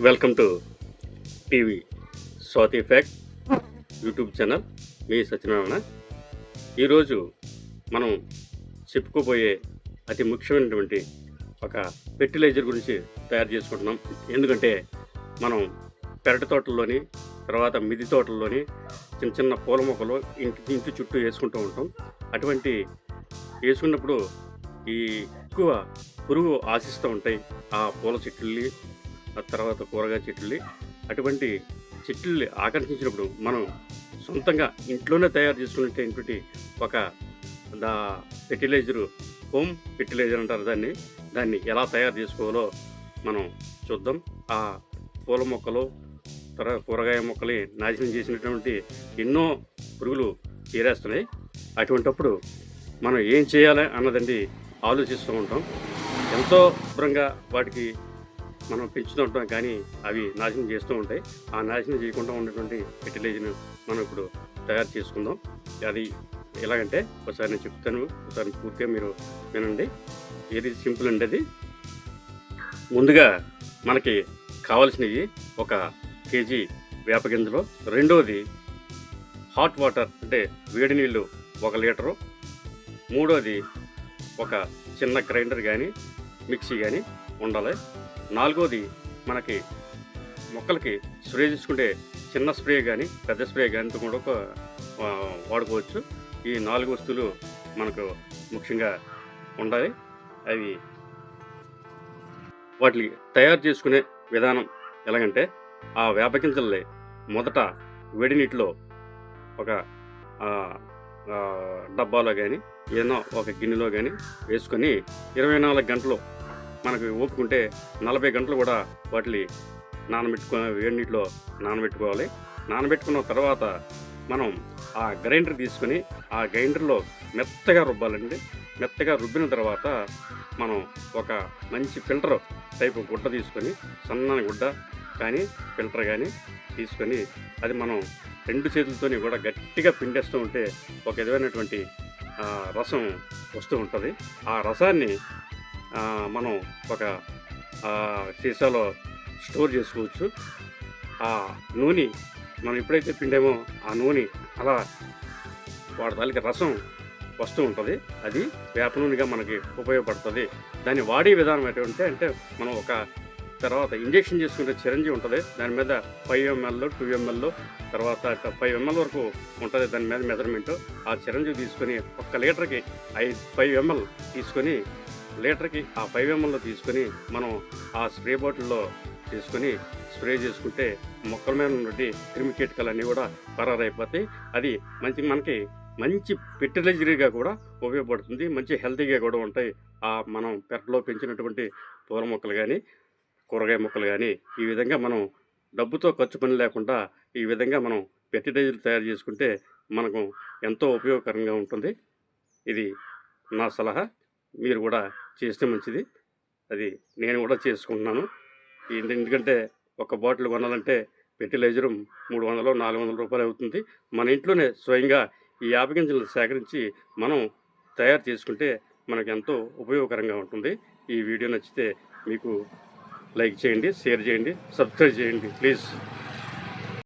Welcome to TV Swathi fact YouTube channel. మీ సత్యనారాయణ. ఈరోజు మనం చెప్పుకోబోయే అతి ముఖ్యమైనటువంటి ఒక ఫెర్టిలైజర్ గురించి తయారు చేసుకుంటున్నాం. ఎందుకంటే మనం పెరటి తోటల్లోని తర్వాత మిది తోటల్లోని చిన్న చిన్న పూల మొక్కలు ఇంటి ఇంటి చుట్టూ వేసుకుంటూ ఉంటాం. అటువంటి వేసుకున్నప్పుడు ఈ ఎక్కువ పురుగు ఆశిస్తూ ఉంటాయి. ఆ పూల చెట్టుల్ని తర్వాత కూరగాయ చెట్టుల్ని అటువంటి చెట్టుల్ని ఆకర్షించినప్పుడు మనం సొంతంగా ఇంట్లోనే తయారు చేసుకునేటటువంటి ఒక దా ఫెర్టిలైజరు హోమ్ ఫెర్టిలైజర్ అంటారు దాన్ని. దాన్ని ఎలా తయారు చేసుకోవాలో మనం చూద్దాం. ఆ పూల మొక్కలు తర్వాత కూరగాయ మొక్కలు నాశనం చేసినటువంటి ఎన్నో పురుగులు చేరేస్తున్నాయి అటువంటప్పుడు మనం ఏం చేయాలి అన్నదండి ఆలోచిస్తూ ఉంటాం. ఎంతో శుభ్రంగా వాటికి మనం పెంచుతూ ఉంటాం కానీ అవి నాశనం చేస్తూ ఉంటాయి. ఆ నాశనం చేయకుండా ఉన్నటువంటి ఫెర్టిలైజర్ను మనం ఇప్పుడు తయారు చేసుకుందాం. అది ఎలాగంటే ఒకసారి నేను చెప్తాను ఒకసారి పూర్తిగా మీరు వినండి. ఏది సింపుల్ అండి అది? ముందుగా మనకి కావలసినవి ఒక కేజీ వేప గింజలు. రెండవది హాట్ వాటర్ అంటే వేడి నీళ్ళు ఒక లీటరు. మూడోది ఒక చిన్న గ్రైండర్ కానీ మిక్సీ కానీ ఉండాలి. నాలుగోది మనకి మొక్కలకి స్ప్రే చేసుకుంటే చిన్న స్ప్రే కానీ పెద్ద స్ప్రే కానీ కూడా ఒక, వాడుకోవచ్చు. ఈ నాలుగు వస్తువులు మనకు ముఖ్యంగా ఉండాలి. అవి వాటిని తయారు చేసుకునే విధానం ఎలాగంటే ఆ వేప గింజల్ని మొదట వేడి నీటిలో ఒక డబ్బాలో కానీ ఏదైనా ఒక గిన్నెలో కానీ వేసుకొని ఇరవై నాలుగు గంటలు మనకు ఓపుకుంటే నలభై గంటలు కూడా వాటిని నానబెట్టుకో వేడి నీటిలో నానబెట్టుకోవాలి. నానబెట్టుకున్న తర్వాత మనం ఆ గ్రైండర్ తీసుకొని ఆ గ్రైండర్లో మెత్తగా రుబ్బాలండి. మెత్తగా రుబ్బిన తర్వాత మనం ఒక మంచి ఫిల్టర్ టైపు గుడ్డ తీసుకొని సన్నని గుడ్డ కానీ ఫిల్టర్ కానీ తీసుకొని అది మనం రెండు చేతులతోని కూడా గట్టిగా పిండేస్తూ ఉంటే ఒక విధమైనటువంటి రసం వస్తూ ఉంటుంది. ఆ రసాన్ని మనం ఒక సీసాలో స్టోర్ చేసుకోవచ్చు. ఆ నూనె మనం ఎప్పుడైతే పిండామో ఆ నూనె అలా వాడి తాలూకా రసం వస్తూ ఉంటుంది. అది వేప నూనెగా మనకి ఉపయోగపడుతుంది. దాన్ని వాడే విధానం ఏంటంటే అంటే మనం ఒక తర్వాత ఇంజెక్షన్ చేసుకునే చిరంజి ఉంటుంది. దాని మీద ఫైవ్ ఎంఎల్ టూ ఎంఎల్ తర్వాత ఫైవ్ ఎంఎల్ వరకు ఉంటుంది దాని మీద మెజర్మెంట్. ఆ చిరంజి తీసుకొని ఒక్క లీటర్కి ఐదు ఫైవ్ ఎంఎల్ తీసుకొని లీటర్కి ఆ ఫైవ్ ఎంఎల్లో తీసుకొని మనం ఆ స్ప్రే బాటిల్లో తీసుకొని స్ప్రే చేసుకుంటే మొక్కల మీద ఉన్నటువంటి క్రిమి కీటకాలన్నీ కూడా పరారైపోతాయి. అది మంచి మనకి మంచి ఫెర్టిలైజర్గా కూడా ఉపయోగపడుతుంది. మంచి హెల్తీగా కూడా ఉంటాయి. ఆ మనం పెరట్లో పెంచినటువంటి పూల మొక్కలు కానీ కూరగాయ మొక్కలు కానీ ఈ విధంగా మనం డబ్బుతో ఖర్చు పని లేకుండా ఈ విధంగా మనం ఫెర్టిలైజర్ తయారు చేసుకుంటే మనకు ఎంతో ఉపయోగకరంగా ఉంటుంది. ఇది నా సలహా. మీరు కూడా చేస్తే మంచిది. అది నేను కూడా చేసుకుంటున్నాను. ఎందుకంటే ఒక బాటిల్ కొనాలంటే ఫెర్టిలైజర్ మూడు వందలు నాలుగు వందల రూపాయలు అవుతుంది. మన ఇంట్లోనే స్వయంగా ఈ యాప గింజలు సేకరించి మనం తయారు చేసుకుంటే మనకు ఎంతో ఉపయోగకరంగా ఉంటుంది. ఈ వీడియో నచ్చితే మీకు లైక్ చేయండి షేర్ చేయండి సబ్స్క్రైబ్ చేయండి ప్లీజ్.